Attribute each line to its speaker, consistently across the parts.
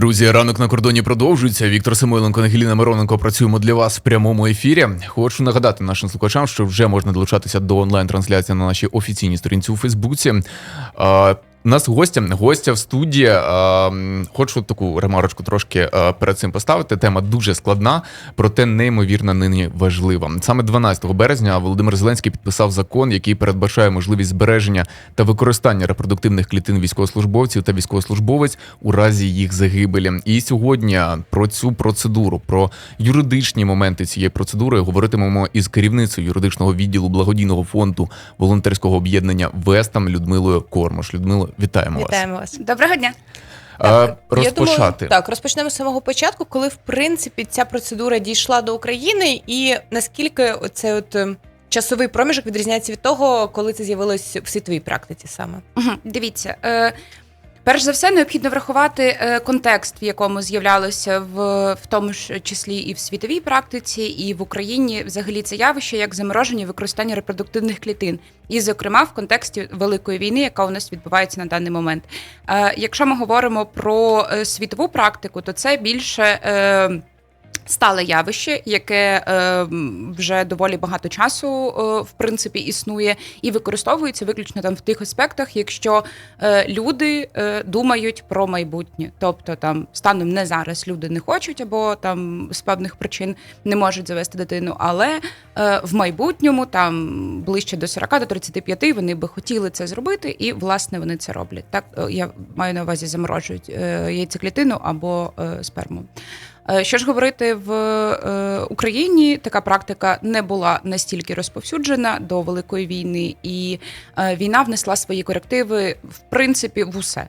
Speaker 1: Друзі, ранок на кордоні продовжується. Віктор Самойленко, Ангеліна Мироненко працюємо для вас в прямому ефірі. Хочу нагадати нашим слухачам, що вже можна долучатися до онлайн-трансляції на нашій офіційній сторінці у Фейсбуці. У нас гостя, гостя в студії. М, хочу таку ремарочку трошки а, перед цим поставити. Тема дуже складна, проте неймовірно нині важлива. Саме 12 березня Володимир Зеленський підписав закон, який передбачає можливість збереження та використання репродуктивних клітин військовослужбовців та військовослужбовець у разі їх загибелі. І сьогодні про цю процедуру, про юридичні моменти цієї процедури говоритимемо із керівницею юридичного відділу благодійного фонду волонтерського об'єднання Вестам Людмилою Кормош. Людмило, вітаємо вас.
Speaker 2: Вітаємо вас.
Speaker 3: Доброго дня.
Speaker 2: Так,
Speaker 1: розпочати.
Speaker 2: Я думаю, так, розпочнемо з самого початку, коли в принципі ця процедура дійшла до України, і наскільки цей от е, часовий проміжок відрізняється від того, коли це з'явилось в світовій практиці саме.
Speaker 3: Дивіться, е, перш за все, необхідно врахувати е, контекст, в якому з'являлося в, в тому ж числі і в світовій практиці, і в Україні взагалі це явище як замороження використання репродуктивних клітин, і, зокрема, в контексті великої війни, яка у нас відбувається на даний момент. Е, якщо ми говоримо про е, світову практику, то це більше. Стале явище, яке е, вже доволі багато часу е, в принципі існує і використовується виключно там в тих аспектах, якщо е, люди е, думають про майбутнє. Тобто там станом не зараз люди не хочуть або там з певних причин не можуть завести дитину, але е, в майбутньому, там ближче до 40 до 35, вони би хотіли це зробити, і власне вони це роблять. Так е, я маю на увазі заморожують е, яйцеклітину або е, сперму. Е, Що ж говорити в е, Україні, така практика не була настільки розповсюджена до великої війни, і е, війна внесла свої корективи в принципі в усе.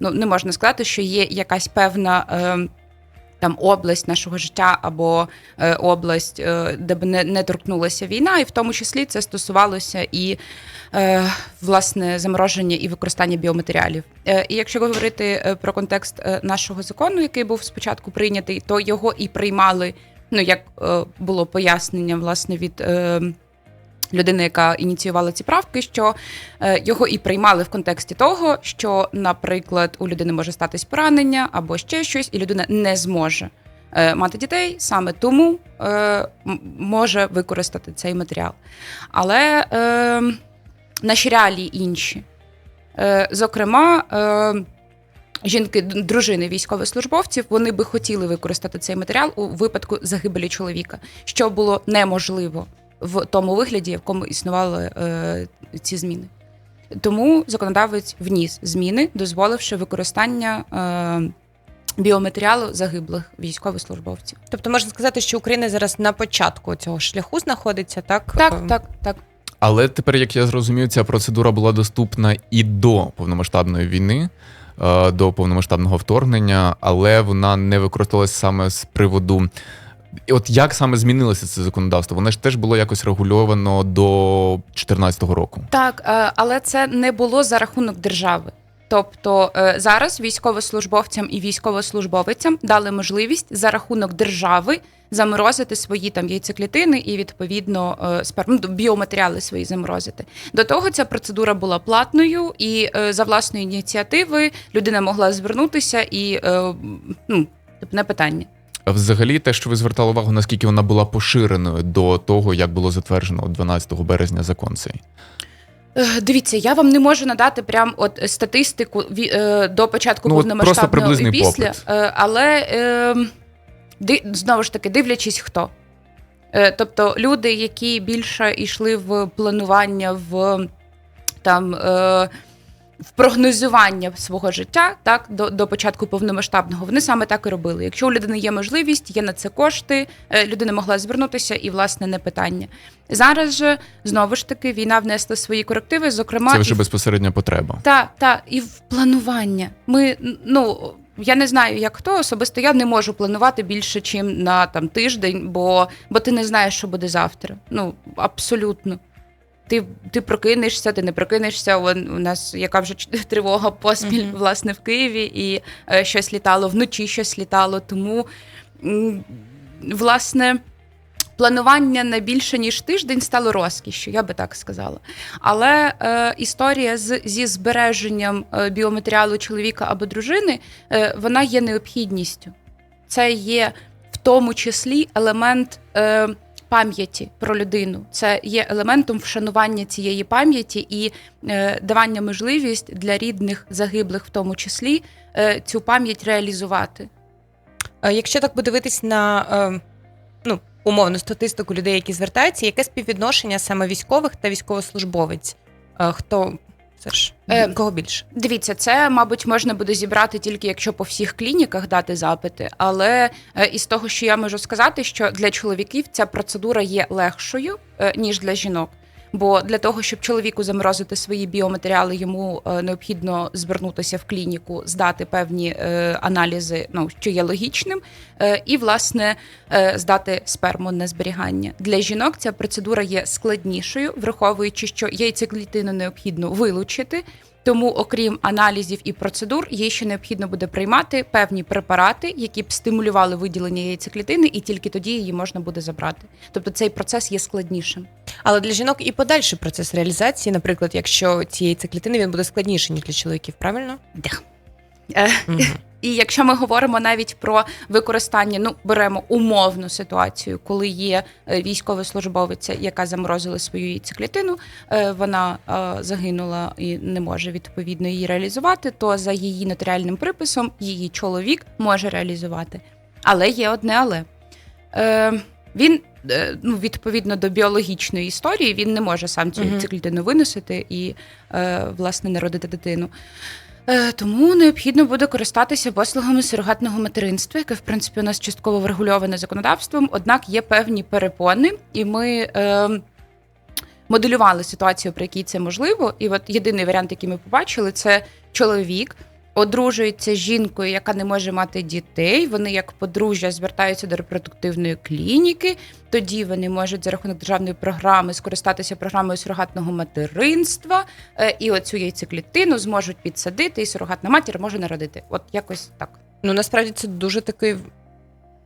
Speaker 3: Ну не можна сказати, що є якась певна. Там область нашого життя або е, область, е, де б не, не торкнулася війна, і в тому числі це стосувалося і е, власне замороження і використання біоматеріалів. І якщо говорити про контекст нашого закону, який був спочатку прийнятий, то його і приймали. Ну як було пояснення власне від людини, яка ініціювала ці правки, що е, його і приймали в контексті того, що, наприклад, у людини може статись поранення або ще щось, і людина не зможе е, мати дітей, саме тому е, може використати цей матеріал. Але е, наші реалії інші. Е, зокрема, е, жінки, дружини військовослужбовців, вони би хотіли використати цей матеріал у випадку загибелі чоловіка, що було неможливо в тому вигляді, в якому існували е, ці зміни. Тому законодавець вніс зміни, дозволивши використання е, біоматеріалу загиблих військовослужбовців.
Speaker 2: Тобто можна сказати, що Україна зараз на початку цього шляху знаходиться, так?
Speaker 3: Так,
Speaker 2: Ем,
Speaker 3: так, так.
Speaker 1: Але тепер, як я зрозумів, ця процедура була доступна і до повномасштабної війни, е, до повномасштабного вторгнення, але вона не використовувалася саме з приводу. От як саме змінилося це законодавство? Воно ж теж було якось регульовано до 2014 року.
Speaker 3: Так, е, але це не було за рахунок держави. Тобто е, зараз військовослужбовцям і військовослужбовицям дали можливість за рахунок держави заморозити свої там яйцеклітини і відповідно е, сперм, ну, біоматеріали свої заморозити. До того ця процедура була платною, і за власної ініціативи людина могла звернутися і ну, тобто не питання.
Speaker 1: Взагалі, те, що ви звертали увагу, наскільки вона була поширеною до того, як було затверджено 12 березня закон цей.
Speaker 3: Е, Дивіться, я вам не можу надати прям от статистику е, до початку
Speaker 1: Ну,
Speaker 3: повномасштабного і після,
Speaker 1: попит.
Speaker 3: е, але е, знову ж таки дивлячись хто. Тобто люди, які більше йшли в планування, в там. Е, в прогнозування свого життя так до, до початку повномасштабного вони саме так і робили. Якщо у людини є можливість, є на це кошти, е, людина могла звернутися, і власне не питання. Зараз же знову ж таки війна внесла свої корективи, зокрема
Speaker 1: Це
Speaker 3: і
Speaker 1: вже
Speaker 3: в
Speaker 1: безпосередня потреба.
Speaker 3: та, та, і в планування. Ми, ну, я не знаю, як хто, особисто я не можу планувати більше, ніж на там, тиждень, бо, бо ти не знаєш, що буде завтра. Ну, абсолютно. Ти, ти прокинешся, ти не прокинешся. Вон, у нас яка вже тривога поспіль,
Speaker 2: Мгм.
Speaker 3: власне, в Києві, і е, щось літало вночі, щось літало. Тому, м, власне, планування на більше ніж тиждень стало розкішшю, я би так сказала. Але е, історія з, зі збереженням е, біоматеріалу чоловіка або дружини е, вона є необхідністю. Це є в тому числі елемент. Пам'яті про людину це є елементом вшанування цієї пам'яті і е, давання можливість для рідних загиблих, в тому числі, е, цю пам'ять реалізувати.
Speaker 2: Е, Якщо так подивитись на ну, умовну статистику людей, які звертаються, яке співвідношення саме військових та військовослужбовець? Хто це ж
Speaker 3: Е,
Speaker 2: кого більше?
Speaker 3: Дивіться, це, мабуть, можна буде зібрати тільки якщо по всіх клініках дати запити. Але е, із того, що я можу сказати, що для чоловіків ця процедура є легшою е, ніж для жінок. Бо для того, щоб чоловіку заморозити свої біоматеріали, йому е, необхідно звернутися в клініку, здати певні е, аналізи, ну що є логічним, е, і власне здати сперму на зберігання. Для жінок ця процедура є складнішою, враховуючи, що яйцеклітину необхідно вилучити. Тому, окрім аналізів і процедур, їй ще необхідно буде приймати певні препарати, які б стимулювали виділення яйцеклітини, і тільки тоді її можна буде забрати. Тобто цей процес є складнішим.
Speaker 2: Але для жінок і подальший процес реалізації, наприклад, якщо цієї яйцеклітини він буде складніший, ніж для чоловіків, правильно?
Speaker 3: Да.
Speaker 2: Мгм.
Speaker 3: І якщо ми говоримо навіть про використання, ну беремо умовну ситуацію, коли є е, військовослужбовиця, яка заморозила свою яйцеклітину, е, вона загинула і не може відповідно її реалізувати, то за її нотаріальним приписом її чоловік може реалізувати. Але є одне але. Він ну, відповідно до біологічної історії, він не може сам цю яйцеклітину виносити і власне народити дитину. Е, Тому необхідно буде користатися послугами сурогатного материнства, яке в принципі у нас частково врегульоване законодавством. Однак є певні перепони, і ми е, моделювали ситуацію, при якій це можливо. І от єдиний варіант, який ми побачили, це чоловік. Одружується з жінкою, яка не може мати дітей. Вони як подружжя звертаються до репродуктивної клініки. Тоді вони можуть за рахунок державної програми скористатися програмою сурогатного материнства, е, і оцю яйцеклітину зможуть підсадити, і сурогатна матір може народити. От якось так.
Speaker 2: Ну насправді це дуже такий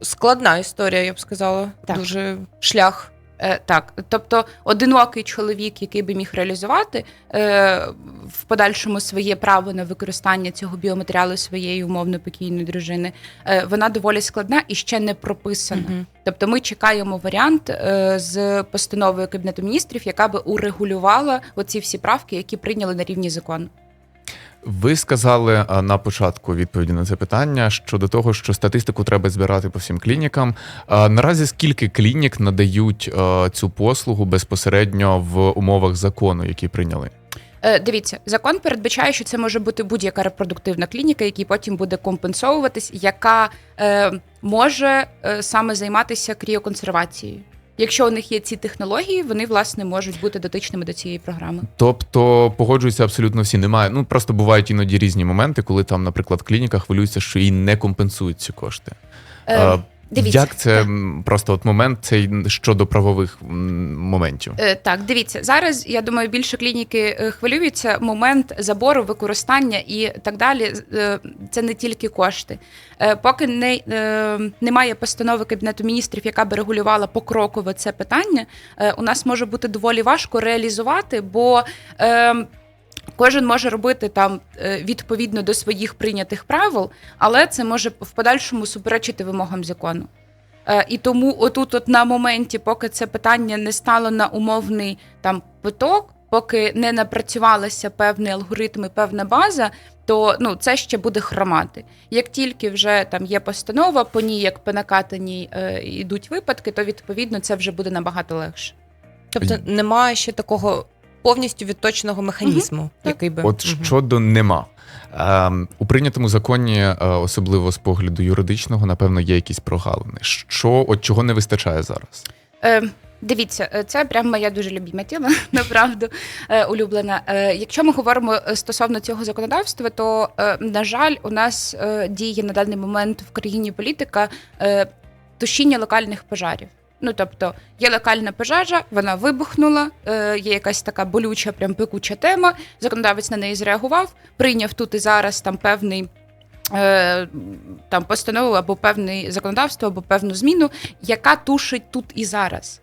Speaker 2: складна історія, я б сказала.
Speaker 3: Так.
Speaker 2: Дуже шлях.
Speaker 3: Е, так, тобто одинокий чоловік, який би міг реалізувати е, в подальшому своє право на використання цього біоматеріалу своєї умовно покійної дружини, е, вона доволі складна і ще не прописана.
Speaker 2: Мгм.
Speaker 3: Тобто ми чекаємо варіант е, з постановою Кабінету міністрів, яка би урегулювала оці всі правки, які прийняли на рівні закону.
Speaker 1: Ви сказали на початку відповіді на це питання щодо того, що статистику треба збирати по всім клінікам. Наразі скільки клінік надають цю послугу безпосередньо в умовах закону, які прийняли?
Speaker 3: Е, Дивіться, закон передбачає, що це може бути будь-яка репродуктивна клініка, якій потім буде компенсовуватись, яка е, може е, саме займатися кріоконсервацією. Якщо у них є ці технології, вони власне можуть бути дотичними до цієї програми.
Speaker 1: Тобто погоджуються абсолютно всі. Немає. Ну просто бувають іноді різні моменти, коли там, наприклад, клініка хвилюється, що їй не компенсують ці кошти.
Speaker 3: Е, дивіться,
Speaker 1: Як це
Speaker 3: так.
Speaker 1: просто от момент цей щодо правових моментів?
Speaker 3: Е, Так, дивіться, зараз я думаю, більше клініки е, хвилюються момент забору, використання і так далі. Е, Це не тільки кошти. Е, Поки не, е, немає постанови Кабінету міністрів, яка би регулювала покроково це питання, е, у нас може бути доволі важко реалізувати, бо. е, Кожен може робити там е, відповідно до своїх прийнятих правил, але це може в подальшому суперечити вимогам закону. Е, І тому отут, от на моменті, поки це питання не стало на умовний там поток, поки не напрацювалися певні алгоритми, певна база, то ну це ще буде хромати. Як тільки вже там є постанова, по ній як по накатаній е, йдуть випадки, то відповідно це вже буде набагато легше.
Speaker 2: Тобто немає ще такого повністю відточеного механізму,
Speaker 3: так.
Speaker 2: який би
Speaker 1: От
Speaker 2: Мгм.
Speaker 1: щодо нема. Ем, у прийнятому законі, е, особливо з погляду юридичного, напевно, є якісь прогалини. Що от чого не вистачає зараз?
Speaker 3: Е, Дивіться, е, це прям моя дуже любима тема, направду е, улюблена. Е, Якщо ми говоримо стосовно цього законодавства, то е, на жаль, у нас е, діє на даний момент в країні політика е, тушіння локальних пожарів. Ну тобто є локальна пожежа, вона вибухнула, е, є якась така болюча, прям пекуча тема. Законодавець на неї зреагував, прийняв тут і зараз там певний е, там постанову або певне законодавство, або певну зміну, яка тушить тут і зараз.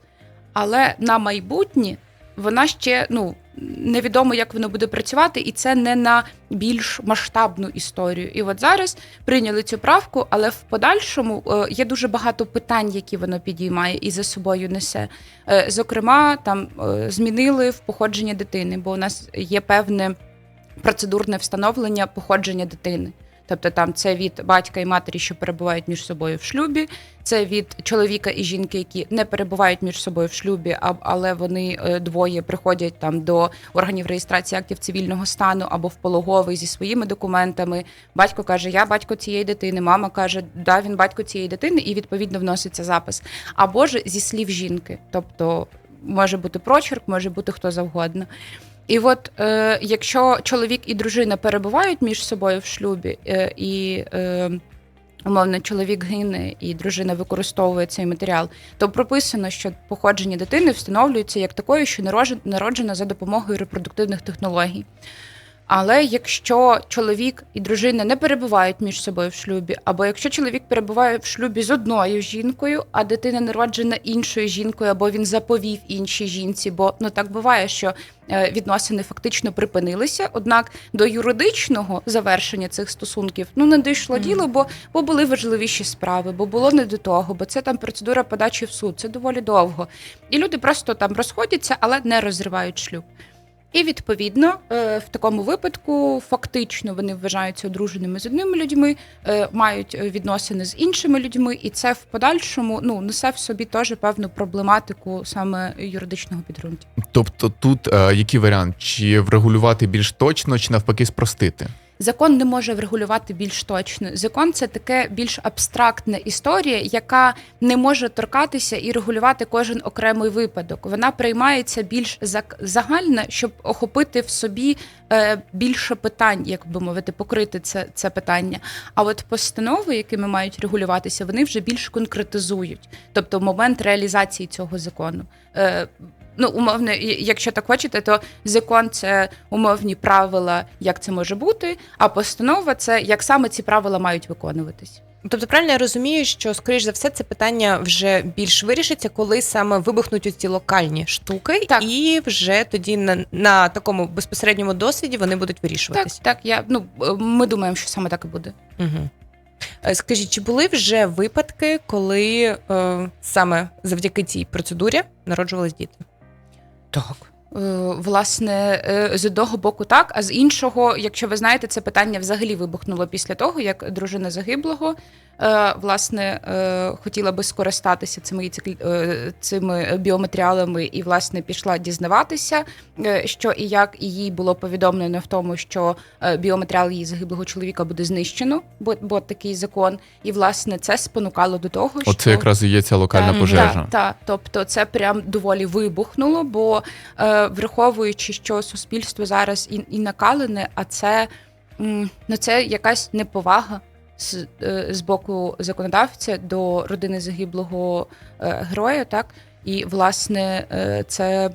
Speaker 3: Але на майбутнє вона ще ну невідомо, як воно буде працювати, і це не на більш масштабну історію. І от зараз прийняли цю правку, але в подальшому е, є дуже багато питань, які воно підіймає і за собою несе. Е, Зокрема, там е, змінили в походження дитини, бо у нас є певне процедурне встановлення походження дитини. Тобто там це від батька і матері, що перебувають між собою в шлюбі, це від чоловіка і жінки, які не перебувають між собою в шлюбі, але вони е, двоє приходять там до органів реєстрації актів цивільного стану або в пологовий зі своїми документами. Батько каже, я батько цієї дитини. Мама каже, да, він батько цієї дитини, і відповідно вноситься запис. Або ж зі слів жінки, тобто може бути прочерк, може бути хто завгодно. І от е, якщо чоловік і дружина перебувають між собою в шлюбі, е, і е, умовно чоловік гине і дружина використовує цей матеріал, то прописано, що походження дитини встановлюється як такою, що народжен- народжена за допомогою репродуктивних технологій. Але якщо чоловік і дружина не перебувають між собою в шлюбі, або якщо чоловік перебуває в шлюбі з одною жінкою, а дитина народжена іншою жінкою, або він заповів іншій жінці, бо ну так буває, що е, відносини фактично припинилися. Однак до юридичного завершення цих стосунків ну не дійшло
Speaker 2: Мгм.
Speaker 3: діло, бо, бо були важливіші справи, бо було не до того, бо це там процедура подачі в суд, це доволі довго. І люди просто там розходяться, але не розривають шлюб. І відповідно е, в такому випадку фактично вони вважаються одруженими з одними людьми, е, мають е, відносини з іншими людьми, і це в подальшому ну несе в собі теж певну проблематику саме юридичного підґрунтя.
Speaker 1: Тобто, тут е, який варіант? Чи врегулювати більш точно, чи навпаки спростити?
Speaker 3: Закон не може врегулювати більш точно. Закон це таке більш абстрактна історія, яка не може торкатися і регулювати кожен окремий випадок. Вона приймається більш загальна, щоб охопити в собі е, більше питань, як би мовити, покрити це, це питання. А от постанови, якими мають регулюватися, вони вже більш конкретизують, тобто момент реалізації цього закону. Ну, умовно, якщо так хочете, то закон це умовні правила, як це може бути, а постанова це як саме ці правила мають виконуватись.
Speaker 2: Тобто, правильно я розумію, що скоріш за все це питання вже більш вирішиться, коли саме вибухнуть ці локальні штуки,
Speaker 3: Так.
Speaker 2: і вже тоді на, на такому безпосередньому досвіді вони будуть
Speaker 3: Так, так, я ну ми думаємо, що саме так і буде.
Speaker 2: Угу. Скажіть, чи були вже випадки, коли е, саме завдяки цій процедурі народжувались діти?
Speaker 3: Так. Власне, е, з одного боку, так, а з іншого, якщо ви знаєте, це питання взагалі вибухнуло після того, як дружина загиблого е, власне е, хотіла би скористатися цими е, цими біоматеріалами і власне пішла дізнаватися, е, що і як і їй було повідомлено в тому, що е, біоматеріал її загиблого чоловіка буде знищено, бо, бо такий закон, і власне це спонукало до того, що
Speaker 1: Оце якраз і є ця локальна
Speaker 2: Так,
Speaker 1: пожежа.
Speaker 3: так, так, тобто це прям доволі вибухнуло, бо е, враховуючи, що суспільство зараз і, і накалене, а це, ну, це якась неповага з, е, з боку законодавця до родини загиблого е, героя, так і власне е, це.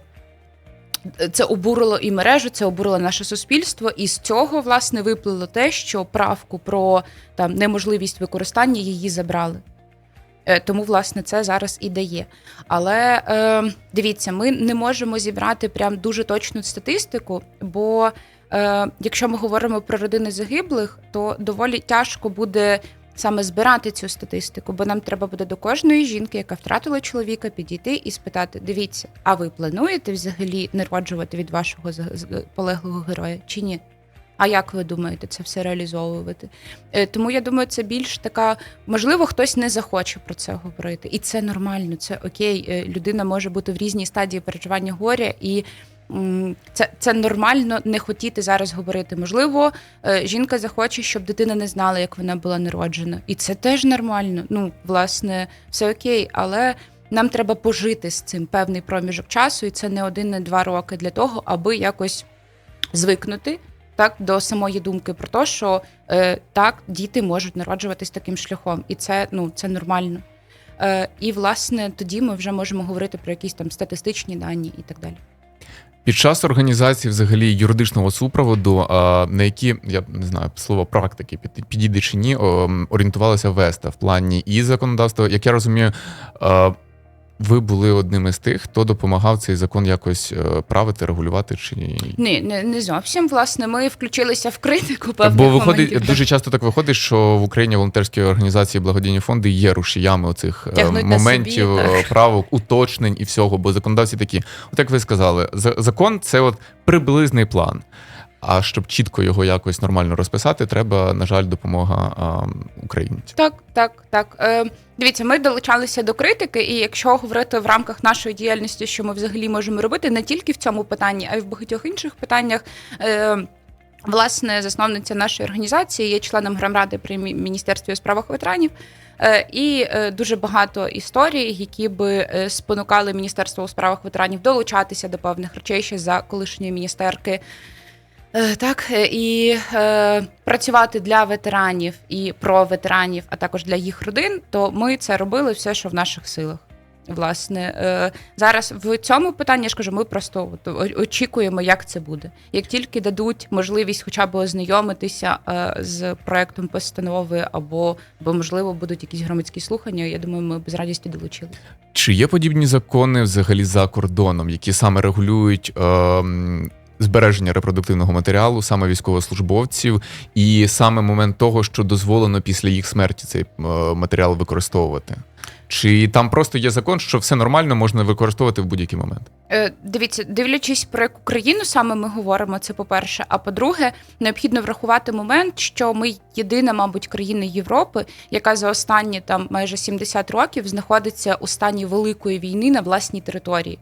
Speaker 3: Це обурило і мережу, це обурило наше суспільство, і з цього власне виплило те, що правку про там неможливість використання її забрали. Е, Тому, власне, це зараз і дає. Але е, дивіться, ми не можемо зібрати прям дуже точну статистику, бо е, якщо ми говоримо про родини загиблих, то доволі тяжко буде саме збирати цю статистику, бо нам треба буде до кожної жінки, яка втратила чоловіка, підійти і спитати: дивіться, а ви плануєте взагалі народжувати від вашого полеглого героя чи ні? А як ви думаєте це все реалізовувати? Е, Тому я думаю, це більш така можливо, хтось не захоче про це говорити, і це нормально, це окей. Е, Людина може бути в різній стадії переживання горя, і це, це нормально не хотіти зараз говорити. Можливо, е, жінка захоче, щоб дитина не знала, як вона була народжена, і це теж нормально. Ну, власне, все окей, але. Нам треба пожити з цим певний проміжок часу, і це не один, не два роки для того, аби якось звикнути так до самої думки про те, що е, так діти можуть народжуватись таким шляхом, і це ну це нормально. Е, і власне тоді ми вже можемо говорити про якісь там статистичні дані і так далі.
Speaker 1: Під час організації взагалі юридичного супроводу, на які я не знаю слово практики під- підійде чи ні, орієнтувалася Веста в плані і законодавства. Як я розумію, а, ви були одним із тих, хто допомагав цей закон якось е, правити, регулювати чи ні?
Speaker 3: Ні, не, не зовсім. Власне, ми включилися в критику певних
Speaker 1: Бо виходить
Speaker 3: моментів.
Speaker 1: дуже часто так виходить, що в Україні волонтерські організації, благодійні фонди є рушіями оцих е,
Speaker 2: Тягнуть на
Speaker 1: моментів,
Speaker 2: собі,
Speaker 1: е, правок, уточнень і всього. Бо законодавці такі, от як ви сказали, закон це от приблизний план. А щоб чітко його якось нормально розписати, треба, на жаль, допомога українців.
Speaker 3: Так, так, так. Е, дивіться, ми долучалися до критики, і якщо говорити в рамках нашої діяльності, що ми взагалі можемо робити, не тільки в цьому питанні, а й в багатьох інших питаннях. Е, Власне, засновниця нашої організації є членом громради при Міністерстві у справах ветеранів. Е, І е, дуже багато історій, які би е, спонукали Міністерство у справах ветеранів долучатися до певних речей ще за колишньої міністерки. Е, Так, е, і е, працювати для ветеранів і про ветеранів, а також для їх родин, то ми це робили все, що в наших силах. Власне, е, зараз в цьому питанні я ж кажу, ми просто очікуємо, як це буде. Як тільки дадуть можливість хоча б ознайомитися е, з проектом постанови, або, або можливо будуть якісь громадські слухання, я думаю, ми б з радістю долучили.
Speaker 1: Чи є подібні закони взагалі за кордоном, які саме регулюють ем, збереження репродуктивного матеріалу, саме військовослужбовців, і саме момент того, що дозволено після їх смерті цей е, матеріал використовувати? Чи там просто є закон, що все нормально можна використовувати в будь-який момент?
Speaker 3: Е, Дивіться, дивлячись про яку країну саме ми говоримо, це по-перше. А по-друге, необхідно врахувати момент, що ми єдина, мабуть, країна Європи, яка за останні там майже 70 років знаходиться у стані великої війни на власній території.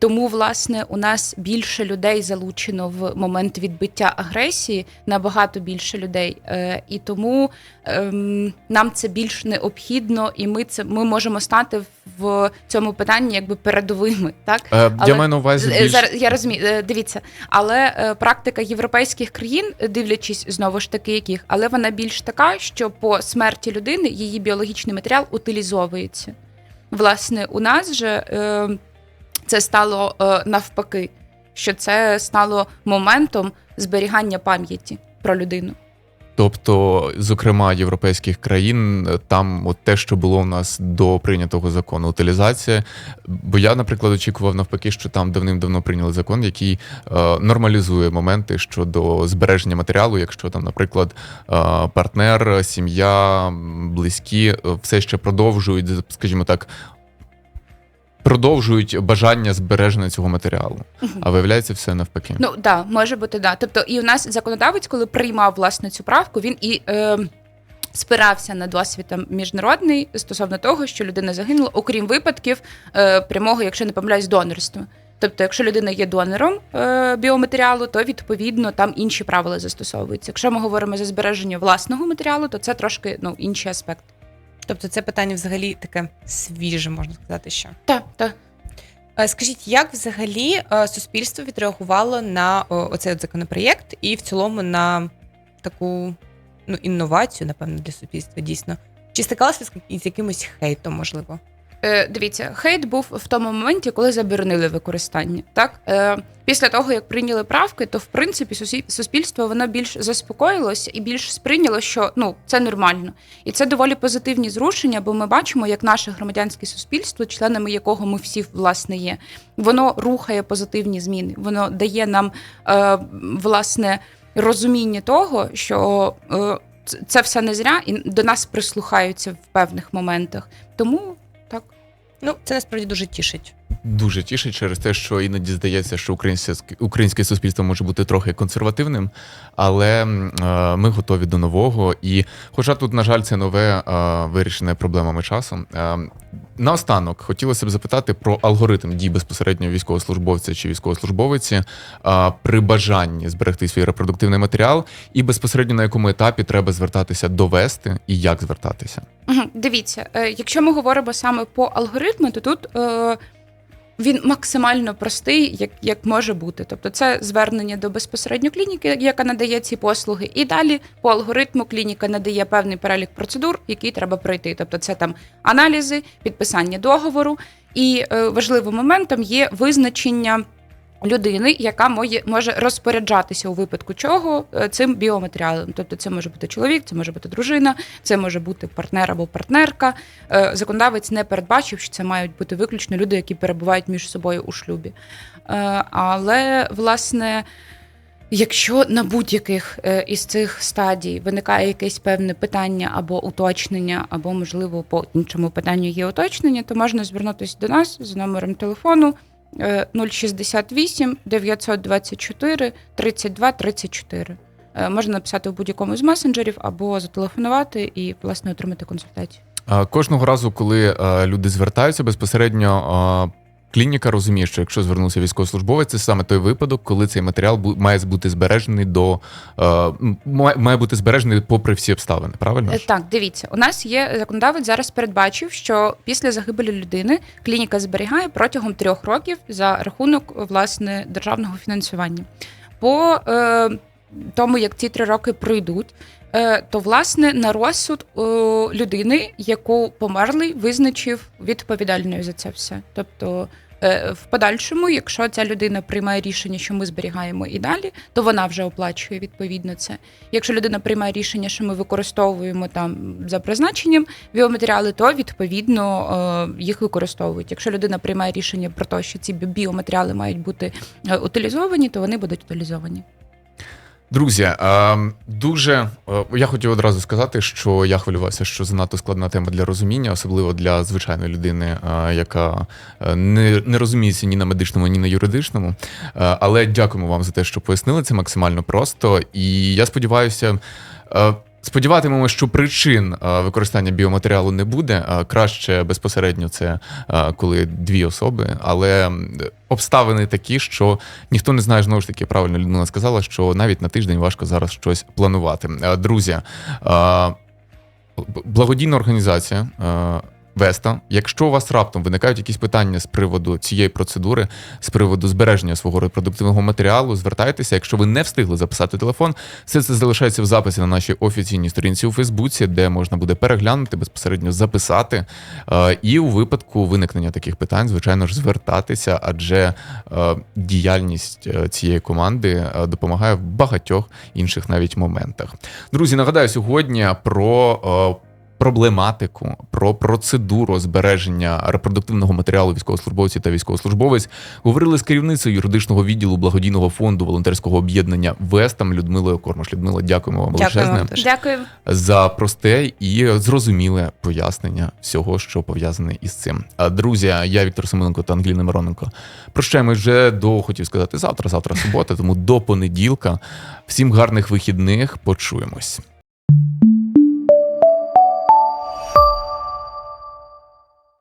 Speaker 3: Тому, власне, у нас більше людей залучено в момент відбиття агресії, набагато більше людей. Е, і тому ем, нам це більш необхідно, і ми це ми можемо стати в цьому питанні якби передовими. Так
Speaker 1: Е, я
Speaker 3: Але-
Speaker 1: маю на увазі
Speaker 3: Е,
Speaker 1: більш...
Speaker 3: Зараз я розумію, дивіться, але практика європейських країн, дивлячись знову ж таки, яких, але вона більш така, що по смерті людини її біологічний матеріал утилізовується. Власне, у нас же е, це стало е, навпаки, що це стало моментом зберігання пам'яті про людину.
Speaker 1: Тобто, зокрема, європейських країн, е, там от те, що було у нас до прийнятого закону, утилізація. Бо я, наприклад, очікував навпаки, що там давним-давно прийняли закон, який е, нормалізує моменти щодо збереження матеріалу, якщо там, наприклад, е, партнер, сім'я, близькі е, все ще продовжують, скажімо так. Продовжують бажання збереження цього матеріалу, а виявляється все навпаки.
Speaker 3: Ну да, може бути, да. Тобто, і у нас законодавець, коли приймав власне цю правку, він і е, спирався на досвід там, міжнародний стосовно того, що людина загинула, окрім випадків е, прямого, якщо не помиляюсь, донорства. Тобто, якщо людина є донором е, біоматеріалу, то відповідно там інші правила застосовуються. Якщо ми говоримо за збереження власного матеріалу, то це трошки ну інший аспект.
Speaker 2: Тобто це питання взагалі таке свіже, можна сказати, що.
Speaker 3: Так, так.
Speaker 2: Е, Скажіть, як взагалі е, суспільство відреагувало на оцей от законопроєкт і в цілому на таку ну, інновацію, напевно, для суспільства дійсно? Чи стикалася з якимось хейтом, можливо?
Speaker 3: Е, дивіться, хейт був в тому моменті, коли заборонили використання. Так е, після того як прийняли правки, то в принципі суспільство воно більш заспокоїлося і більш сприйняло, що ну це нормально, і це доволі позитивні зрушення, бо ми бачимо, як наше громадянське суспільство, членами якого ми всі власне є, воно рухає позитивні зміни. Воно дає нам е, власне розуміння того, що е, це все не зря, і до нас прислухаються в певних моментах. Тому.
Speaker 2: Ну, це насправді дуже тішить.
Speaker 1: Дуже тішить через те, що іноді здається, що українське, українське суспільство може бути трохи консервативним, але е, ми готові до нового. І, хоча тут, на жаль, це нове е, вирішене проблемами часу. Е, наостанок хотілося б запитати про алгоритм дій безпосередньо військовослужбовця чи військовослужбовиці при бажанні зберегти свій репродуктивний матеріал, і безпосередньо на якому етапі треба звертатися довести і як звертатися.
Speaker 3: Дивіться, якщо ми говоримо саме по алгоритму, то тут він максимально простий, як, як може бути. Тобто, це звернення до безпосередньо клініки, яка надає ці послуги, і далі по алгоритму клініка надає певний перелік процедур, які треба пройти. Тобто, це там аналізи, підписання договору. І е, важливим моментом є визначення. Людини, яка може розпоряджатися у випадку чого е, цим біоматеріалом. Тобто це може бути чоловік, це може бути дружина, це може бути партнер або партнерка. Е, Законодавець не передбачив, що це мають бути виключно люди, які перебувають між собою у шлюбі. Е, Але власне. Якщо на будь-яких із цих стадій виникає якесь певне питання або уточнення, або можливо по іншому питанню є уточнення, то можна звернутися до нас за номером телефону 068 924 32 34. Е, Можна написати в будь-якому з месенджерів або зателефонувати і власне отримати консультацію.
Speaker 1: Кожного разу, коли е, люди звертаються безпосередньо. Клініка розуміє, що якщо звернувся військовослужбовець, це саме той випадок, коли цей матеріал має бути збережений до е, має- має бути збережений попри всі обставини. Правильно?
Speaker 3: Е. Так, дивіться, у нас є законодавець зараз передбачив, що після загибелі людини клініка зберігає протягом трьох років за рахунок власне державного фінансування. По е, тому, як ці три роки пройдуть, е, то власне на розсуд е, людини, яку померлий визначив відповідальною за це все. Тобто. Е, В подальшому, якщо ця людина приймає рішення, що ми зберігаємо і далі, то вона вже оплачує відповідно це. Якщо людина приймає рішення, що ми використовуємо там за призначенням біоматеріали, то відповідно е, їх використовують. Якщо людина приймає рішення про те, що ці біоматеріали мають бути е, утилізовані, то вони будуть утилізовані.
Speaker 1: Друзі, дуже я хотів одразу сказати, що я хвилювався, що занадто складна тема для розуміння, особливо для звичайної людини, яка не, не розуміється ні на медичному, ні на юридичному. Але дякуємо вам за те, що пояснили це максимально просто. І я сподіваюся. Сподіватимемо, що причин е, використання біоматеріалу не буде. Е, Краще безпосередньо це е, коли дві особи, але обставини такі, що ніхто не знає знову ж таки. Правильно людина сказала, що навіть на тиждень важко зараз щось планувати. Друзі, благодійна організація. Веста, якщо у вас раптом виникають якісь питання з приводу цієї процедури, з приводу збереження свого репродуктивного матеріалу, звертайтеся. Якщо ви не встигли записати телефон, все це залишається в записі на нашій офіційній сторінці у Фейсбуці, де можна буде переглянути, безпосередньо записати. Е, І у випадку виникнення таких питань, звичайно ж, звертатися, адже е, діяльність е, цієї команди допомагає в багатьох інших навіть моментах. Друзі, нагадаю сьогодні про. Проблематику про процедуру збереження репродуктивного матеріалу військовослужбовців та військовослужбовець говорили з керівницею юридичного відділу благодійного фонду волонтерського об'єднання Вестам Людмилою Кормаш. Людмила, дякуємо вам
Speaker 2: Дякую
Speaker 1: величезне
Speaker 2: вам.
Speaker 3: Дякую.
Speaker 1: за просте і зрозуміле пояснення всього, що пов'язане із цим. Друзі, я Віктор Семененко та Ангеліна Мироненко. Прощаємось вже до хотів сказати завтра. Завтра субота, тому до понеділка. Всім гарних вихідних. Почуємось.